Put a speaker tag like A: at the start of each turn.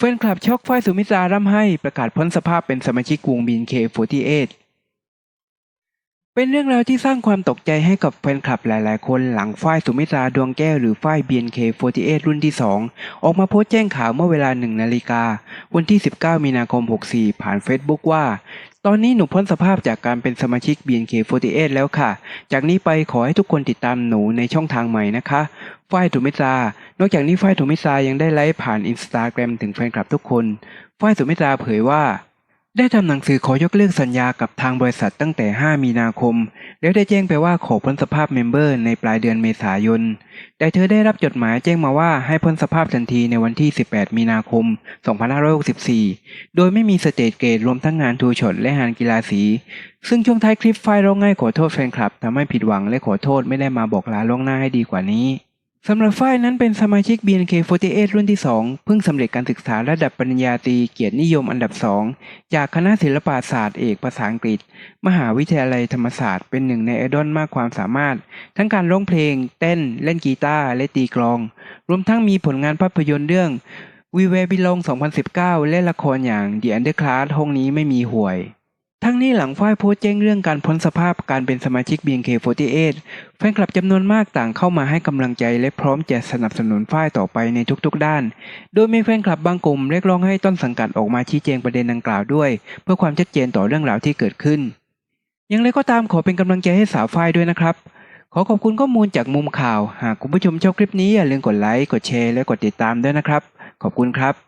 A: แฟนคลับช็อกฝ้ายสุมิตราร่ำให้ประกาศพ้นสภาพเป็นสมาชิกวง BNK48 เป็นเรื่องราวที่สร้างความตกใจให้กับแฟนคลับหลาย ๆ คนหลังฝ้ายสุมิตราดวงแก้วหรือฝ้าย BNK48 รุ่นที่ 2 ออกมาโพสต์แจ้งข่าวเมื่อเวลา 1 นาฬิกา วันที่ 19 มีนาคม 64 ผ่าน Facebook ว่าตอนนี้หนูพ้นสภาพจากการเป็นสมาชิก BNK48 แล้วค่ะ จากนี้ไปขอให้ทุกคนติดตามหนูในช่องทางใหม่นะคะฝ้ายถุมิตรา นอกจากนี้ฝ้ายถุมิตรายังได้ไลฟ์ผ่านอินสตาแกรมถึงแฟนคลับทุกคนฝ้ายถุมิตราเผยว่า ได้ทำหนังสือขอยกเลิกสัญญากับทางบริษัทตั้งแต่ 5 มีนาคม แล้วได้แจ้งไปว่าขอพ้นสภาพเมมเบอร์ในปลายเดือนเมษายน แต่เธอได้รับจดหมายแจ้งมาว่าให้พ้นสภาพทันทีในวันที่ 18 มีนาคม 2564 โดยไม่มีสเตจเกตรวมทั้งงานทูช็อตและงานกีฬาสี ซึ่งช่วงท้ายคลิปไฟล์ร้องไห้ขอโทษแฟนคลับทำให้ผิดหวังและขอโทษไม่ได้มาบอกลาล่วงหน้าให้ดีกว่านี้ สำหรับฝ้ายนั้นเป็นสมาชิก BNK48 รุ่นที่ 2 เพิ่งสำเร็จการศึกษาระดับปริญญาตรีเกียรตินิยมอันดับ 2 จากคณะศิลปศาสตร์เอกภาษาอังกฤษ มหาวิทยาลัยธรรมศาสตร์เป็นหนึ่งในไอดอลมากความสามารถ ทั้งการร้องเพลง เต้น เล่นกีตาร์และตีกลอง รวมทั้งมีผลงานภาพยนตร์เรื่อง We Were Belong 2019 และละครอย่าง The Underclass ห้องนี้ไม่มีห่วย ทั้งนี้หลังฝ้ายโพสต์แจ้งเรื่องการพ้นสภาพการเป็นสมาชิก BNK48 แฟนคลับจำนวนมากต่างเข้ามาให้กำลังใจและพร้อมจะสนับสนุนฝ้ายต่อไปในทุกๆด้าน โดยมีแฟนคลับบางกลุ่มเรียกร้องให้ต้นสังกัดออกมาชี้แจงประเด็นดังกล่าวด้วย เพื่อความชัดเจนต่อเรื่องราวที่เกิดขึ้น อย่างไรก็ตามขอเป็นกำลังใจให้สาวฝ้ายด้วยนะครับ ขอขอบคุณข้อมูลจากมุมข่าว หากคุณผู้ชมชอบคลิปนี้อย่าลืมกดไลค์กดแชร์และกดติดตามด้วยนะครับ ขอบคุณครับ